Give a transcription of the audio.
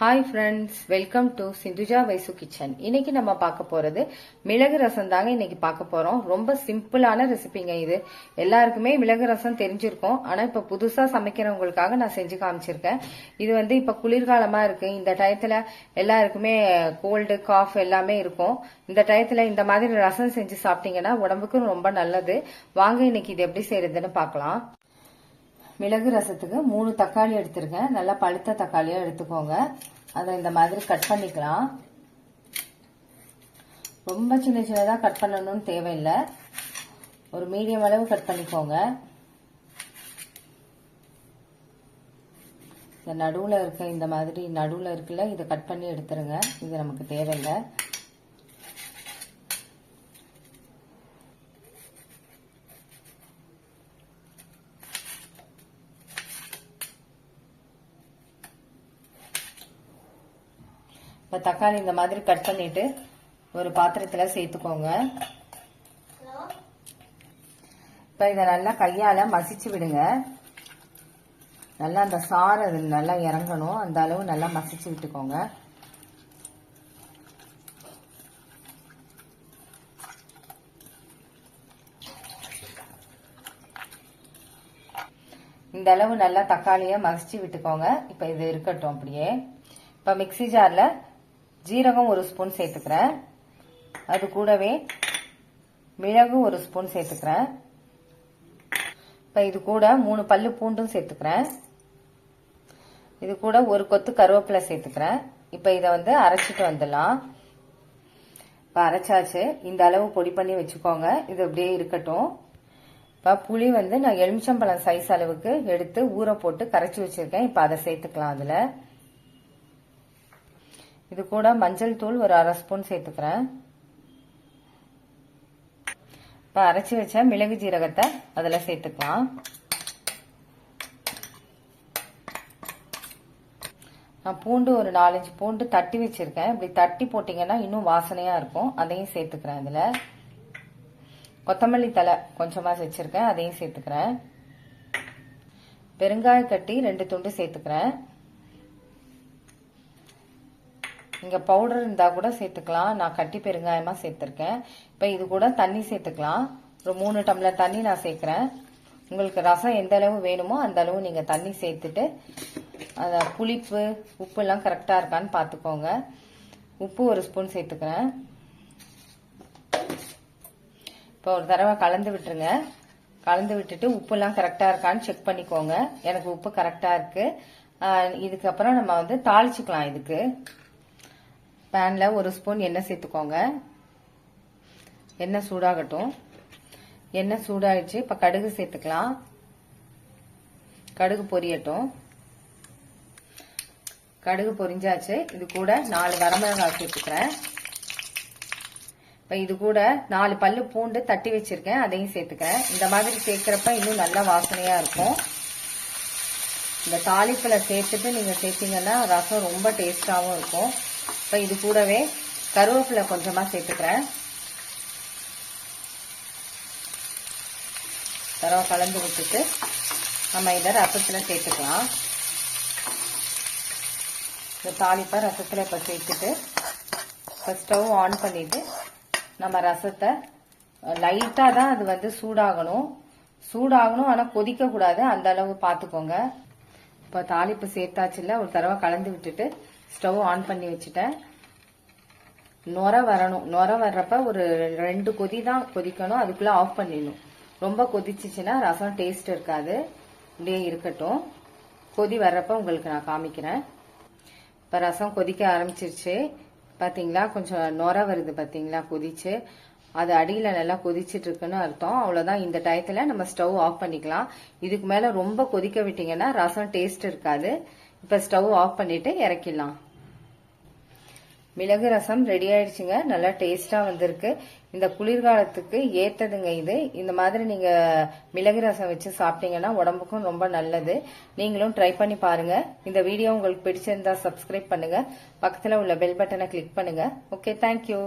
Hi friends welcome to Sinduja Vaishu kitchen இன்னைக்கு நம்ம பார்க்க போறது மிளகு ரசம் தாங்க இன்னைக்கு பார்க்க போறோம். ரொம்ப சிம்பிளான ரெசிபிங்க இது. எல்லாருக்குமே மிளகு ரசம் தெரிஞ்சிருக்கும். ஆனா இப்ப புதுசா சமைக்கிறவங்களுக்காக நான் செஞ்சு காமிச்சிருக்கேன். இது வந்து இப்ப குளிர்காலமா இருக்கு. இந்த டயத்துல எல்லாருக்குமே கோல்டு காஃப் எல்லாமே இருக்கும். இந்த டயத்துல இந்த மாதிரி ரசம் செஞ்சு சாப்பிட்டீங்கன்னா உடம்புக்கும் ரொம்ப நல்லது. வாங்க இன்னைக்கு இது எப்படி செய்யறதுன்னு பார்க்கலாம். மிளகு ரசத்துக்கு மூணு தக்காளி எடுத்திருக்கேன். நல்லா பழுத்த தக்காளியாக எடுத்துக்கோங்க. அதை இந்த மாதிரி கட் பண்ணிக்கலாம். ரொம்ப சின்ன சின்னதாக கட் பண்ணணும்னு தேவையில்லை. ஒரு மீடியம் அளவு கட் பண்ணிக்கோங்க. இந்த நடுவில் இருக்க இந்த மாதிரி நடுவில் இருக்குல்ல இதை கட் பண்ணி எடுத்துருங்க. இது நமக்கு தேவையில்லை. இப்போ தக்காளி இந்த மாதிரி கட் பண்ணிட்டு ஒரு பாத்திரத்தில் சேர்த்துக்கோங்க. இப்போ இதை நல்லா கையால் மசிச்சு விடுங்க. நல்லா அந்த சாறு அது நல்லா இறங்கணும். அந்த அளவு நல்லா மசிச்சு விட்டுக்கோங்க. இந்த அளவு நல்லா தக்காளியை மசிச்சு விட்டுக்கோங்க. இப்போ இது இருக்கட்டும் அப்படியே. இப்போ மிக்சி ஜாரில் ஜீரகம் ஒரு ஸ்பூன் சேர்த்துக்கிறேன். அது கூடவே மிளகு ஒரு ஸ்பூன் சேர்த்துக்கிறேன். இப்போ இது கூட மூணு பல்லு பூண்டும் சேர்த்துக்கிறேன். இது கூட ஒரு கொத்து கருவேப்பிலை சேர்த்துக்கிறேன். இப்போ இதை வந்து அரைச்சிட்டு வந்துடலாம். இப்போ அரைச்சாச்சு. இந்த அளவு பொடி பண்ணி வச்சுக்கோங்க. இது அப்படியே இருக்கட்டும். இப்போ புளி வந்து நான் எலுமிச்சம்பழம் சைஸ் அளவுக்கு எடுத்து ஊற போட்டு கரைச்சி வச்சுருக்கேன். இப்போ அதை சேர்த்துக்கலாம் அதில். இது கூட மஞ்சள் தூள் ஒரு அரை ஸ்பூன் சேர்த்துக்கிறேன். இப்போ அரைச்சி வச்ச மிளகு ஜீரகத்தை அதில் சேர்த்துக்கலாம். நான் பூண்டு ஒரு நாலஞ்சு பூண்டு தட்டி வச்சிருக்கேன். இப்படி தட்டி போட்டிங்கன்னா இன்னும் வாசனையாக இருக்கும். அதையும் சேர்த்துக்கிறேன் அதில் கொத்தமல்லி தலை கொஞ்சமாக வச்சுருக்கேன். அதையும் சேர்த்துக்கிறேன். பெருங்காய கட்டி ரெண்டு துண்டு சேர்த்துக்கிறேன். இங்கே பவுடர் இருந்தால் கூட சேர்த்துக்கலாம். நான் கட்டி பெருங்காயமாக சேர்த்துருக்கேன். இப்போ இது கூட தண்ணி சேர்த்துக்கலாம். ஒரு மூணு டம்ளர் தண்ணி நான் சேர்க்குறேன். உங்களுக்கு ரசம் எந்த அளவு வேணுமோ அந்த அளவு நீங்கள் தண்ணி சேர்த்துட்டு அதை புளிப்பு உப்புலாம் கரெக்டாக இருக்கான்னு பார்த்துக்கோங்க உப்பு ஒரு ஸ்பூன் சேர்த்துக்கிறேன். இப்போ ஒரு தடவை கலந்து விட்டுருங்க. கலந்து விட்டுட்டு உப்புலாம் கரெக்டாக இருக்கான்னு செக் பண்ணிக்கோங்க. எனக்கு உப்பு கரெக்டாக இருக்குது இதுக்கப்புறம் நம்ம வந்து தாளிச்சுக்கலாம் இதுக்கு. பேனில் ஒரு ஸ்பூன் எண்ணெய் சேர்த்துக்கோங்க. எண்ணெய் சூடாகட்டும். எண்ணெய் சூடாயிடுச்சு. இப்போ கடுகு சேர்த்துக்கலாம். கடுகு பொரியட்டும். கடுகு பொரிஞ்சாச்சு. இது கூட நாலு வரமிளகாய் சேர்த்துக்கிறேன். இப்போ இது கூட நாலு பல்லு பூண்டு தட்டி வச்சிருக்கேன். அதையும் சேர்த்துக்கிறேன். இந்த மாதிரி சேர்க்குறப்ப இன்னும் நல்லா வாசனையாக இருக்கும். இந்த தாளிப்பில் சேர்த்துட்டு நீங்கள் சேர்த்தீங்கன்னா ரசம் ரொம்ப டேஸ்டாகவும் இருக்கும். இப்போ இது கூடவே கருவேப்பிலை கொஞ்சமாக சேர்த்துக்கிறேன். தரவை கலந்து விட்டுட்டு நம்ம இதை ரசத்தில் சேர்த்துக்கலாம். இந்த தாளிப்பை ரசத்தில் இப்போ சேர்த்துட்டு இப்போ ஸ்டவ் ஆன் பண்ணிவிட்டு நம்ம ரசத்தை லைட்டாக தான் அது வந்து சூடாகணும். சூடாகணும் ஆனால் கொதிக்கக்கூடாது. அந்த அளவு பார்த்துக்கோங்க. இப்போ தாளிப்பு சேர்த்தாச்சுல ஒரு தடவை கலந்து விட்டுட்டு ஸ்டவ் ஆன் பண்ணி வச்சுட்டேன். நுர வரணும். நுர வர்றப்ப ஒரு ரெண்டு கொதி தான் கொதிக்கணும். அதுக்குள்ளே ஆஃப் பண்ணிடணும். ரொம்ப கொதிச்சிச்சுன்னா ரசம் டேஸ்ட் இருக்காது. இப்படியே இருக்கட்டும். கொதி வர்றப்ப உங்களுக்கு நான் காமிக்கிறேன். இப்போ ரசம் கொதிக்க ஆரம்பிச்சிருச்சு. பார்த்தீங்களா கொஞ்சம் நுர வருது பார்த்தீங்களா கொதிச்சு. அது அடியில் நல்லா கொதிச்சுட்டு இருக்குன்னு அர்த்தம். அவ்வளோதான் இந்த டயத்தில் நம்ம ஸ்டவ் ஆஃப் பண்ணிக்கலாம். இதுக்கு மேலே ரொம்ப கொதிக்க விட்டிங்கன்னா ரசம் டேஸ்ட் இருக்காது. இப்போ ஸ்டவ் ஆஃப் பண்ணிட்டு இறக்கிடலாம். மிளகு ரசம் ரெடி ஆயிடுச்சுங்க. நல்லா டேஸ்டா வந்திருக்கு. இந்த குளிர்காலத்துக்கு ஏத்ததுங்க இது. இந்த மாதிரி நீங்க மிளகு ரசம் வச்சு சாப்பிட்டீங்கன்னா உடம்புக்கும் ரொம்ப நல்லது. நீங்களும் ட்ரை பண்ணி பாருங்க. இந்த வீடியோ உங்களுக்கு பிடிச்சிருந்தா சப்ஸ்கிரைப் பண்ணுங்க. பக்கத்துல உள்ள பெல் பட்டனை கிளிக் பண்ணுங்க. Okay thank you